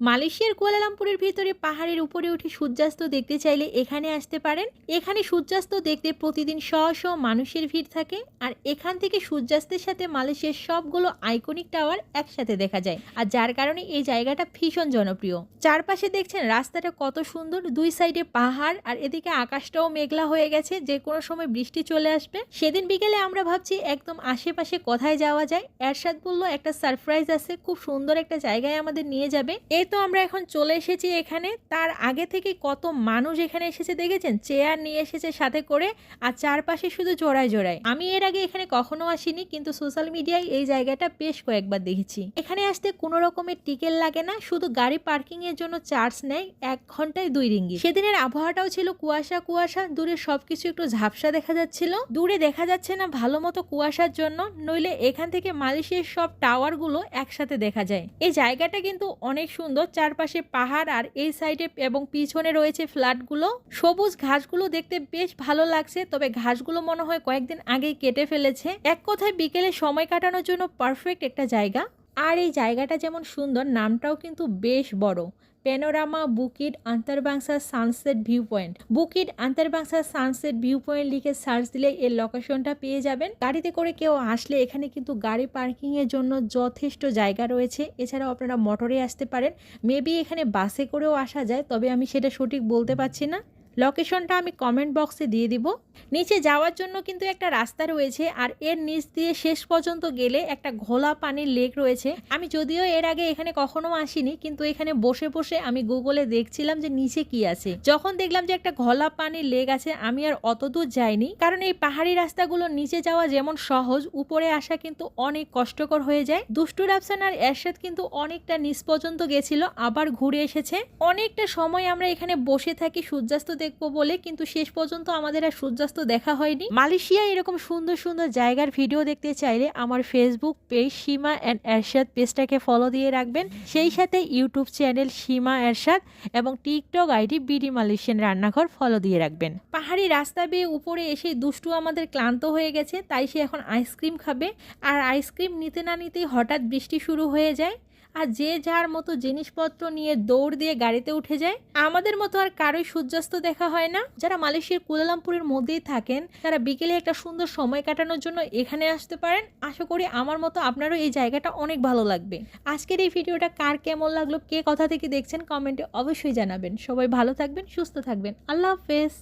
মালয়েশিয়ার কুয়ালালামপুরের ভিতরে পাহাড়ের উপরে উঠে সূর্যাস্ত দেখতে চাইলে এখানে আসতে পারেন। এখানে সূর্যাস্ত দেখতে প্রতিদিন শ শ মানুষের ভিড় থাকে আর এখান থেকে সূর্যাস্তের সাথে মালয়েশিয়ার সবগুলো আইকনিক টাওয়ার একসাথে দেখা যায় আর যার কারণে এই জায়গাটা ভীষণ জনপ্রিয়। চারপাশে দেখছেন রাস্তাটা কত সুন্দর, দুই সাইডে পাহাড় আর এদিকে আকাশটাও মেঘলা হয়ে গেছে, যে কোনো সময় বৃষ্টি চলে আসবে। সেদিন বিকেলে আমরা ভাবছি একদম আশেপাশে কোথায় যাওয়া যায়। এরশাদ বলল, একটা সারপ্রাইজ আছে, খুব সুন্দর একটা জায়গায় আমাদের নিয়ে যাবে। এই তো আমরা এখন চলে এসেছি এখানে। তার আগে থেকে কত মানুষ এখানে এসেছে দেখেছেন? চেয়ার নিয়ে এসেছে সাথে করে, আর চারপাশে শুধু জোড়ায় জোড়ায়। আমি এর আগে এখানে কখনো আসিনি, কিন্তু সোশ্যাল মিডিয়ায় এই জায়গাটা বেশ কয়েকবার দেখেছি। এখানে আসতে কোনো রকমের টিকেট লাগে না, শুধু গাড়ি পার্কিং এর জন্য চার্জ নেয় এক ঘন্টায় দুই রিঙ্গি সেদিনের আবহাওয়াটাও ছিল কুয়াশা কুয়াশা, দূরে সবকিছু একটু ঝাপসা দেখা যাচ্ছিল। দূরে দেখা যাচ্ছে না ভালো মতো কুয়াশার জন্য, নইলে এখান থেকে মালয়েশিয়ার সব টাওয়ারগুলো একসাথে দেখা যায়। এই জায়গাটা কিন্তু অনেক সুন্দর। চারপাশে পাহাড় আর এই সাইডে এবং পিছনে রয়েছে ফ্ল্যাটগুলো। সবুজ ঘাসগুলো দেখতে বেশ ভালো লাগছে, তবে ঘাসগুলো মনে হয় কয়েকদিন আগেই কেটে ফেলেছে। এক কথায় বিকেলে সময় কাটানোর জন্য পারফেক্ট একটা জায়গা। আর এই জায়গাটা যেমন সুন্দর, নামটাও কিন্তু বেশ বড়। Panorama Bukit Antarabangsa sunset view point Bukit Antarabangsa sunset view point লিখে সার্চ দিলে এর লোকেশনটা পেয়ে যাবেন। গাড়িতে করে কেউ আসলে এখানে কিন্তু গাড়ি পার্কিং এর জন্য যথেষ্ট জায়গা রয়েছে। এছাড়াও আপনারা মোটরে আসতে পারেন। মেবি এখানে বাসে করেও আসা যায়, তবে আমি সেটা সঠিক বলতে পারছি না। লোকেশনটা আমি কমেন্ট বক্সে দিয়ে দিব। নিচে যাওয়ার জন্য কিন্তু একটা রাস্তা রয়েছে আর এর নিচ দিয়ে শেষ পর্যন্ত গেলে একটা ঘোলা পানির লেক রয়েছে। আমি যদিও এর আগে এখানে কখনো আসিনি, কিন্তু এখানে বসে বসে আমি গুগলে দেখছিলাম যে নিচে কি আছে। যখন দেখলাম যে একটা ঘোলা পানির লেক আছে, আমি আর অত দূর যাইনি, কারণ এই পাহাড়ি রাস্তাগুলো নিচে যাওয়া যেমন সহজ, উপরে আসা কিন্তু অনেক কষ্টকর হয়ে যায়। দুষ্টু রাফসান আর এরশাদ কিন্তু অনেকটা নিচ পর্যন্ত গেছিল, আবার ঘুরে এসেছে। অনেকটা সময় আমরা এখানে বসে থাকি সূর্যাস্ত দেখব বলে কিন্তু শেষ পর্যন্ত আমাদের আর সূর্যাস্ত দেখা হয়নি। মালয়েশিয়া এরকম সুন্দর সুন্দর জায়গার ভিডিও দেখতে চাইলে আমার Facebook page Seema and Ershad পেজটাকে ফলো দিয়ে রাখবেন। সেই সাথে ইউটিউব চ্যানেল সীমা, এরশাদ এবং টিকটক আইডি বিডি মালয়েশিয়ান রান্নাঘর ফলো দিয়ে রাখবেন। পাহাড়ি রাস্তা বেয়ে উপরে এসে দুষ্টু আমাদের ক্লান্ত হয়ে গেছে, তাই সে এখন আইসক্রিম খাবে। আর আইসক্রিম নিতে না নিতেই হঠাৎ বৃষ্টি শুরু হয়ে যায়। আর যে যার মতো জিনিসপত্র নিয়ে দৌড় দিয়ে গাড়িতে উঠে যায়, আমাদের মতো আর কারোই সূর্যাস্ত দেখা হয় না। যারা মালয়েশিয়ার কুয়ালালামপুরের মধ্যেই থাকেন, তারা বিকেলে একটা সুন্দর সময় কাটানোর জন্য এখানে আসতে পারেন। আশা করি আমার মতো আপনারও এই জায়গাটা অনেক ভালো লাগবে। আজকের এই ভিডিওটা কার কেমন লাগল, কে কথা থেকে দেখছেন, কমেন্টে অবশ্যই জানাবেন। সবাই ভালো থাকবেন, সুস্থ থাকবেন। আল্লাহ হাফেজ।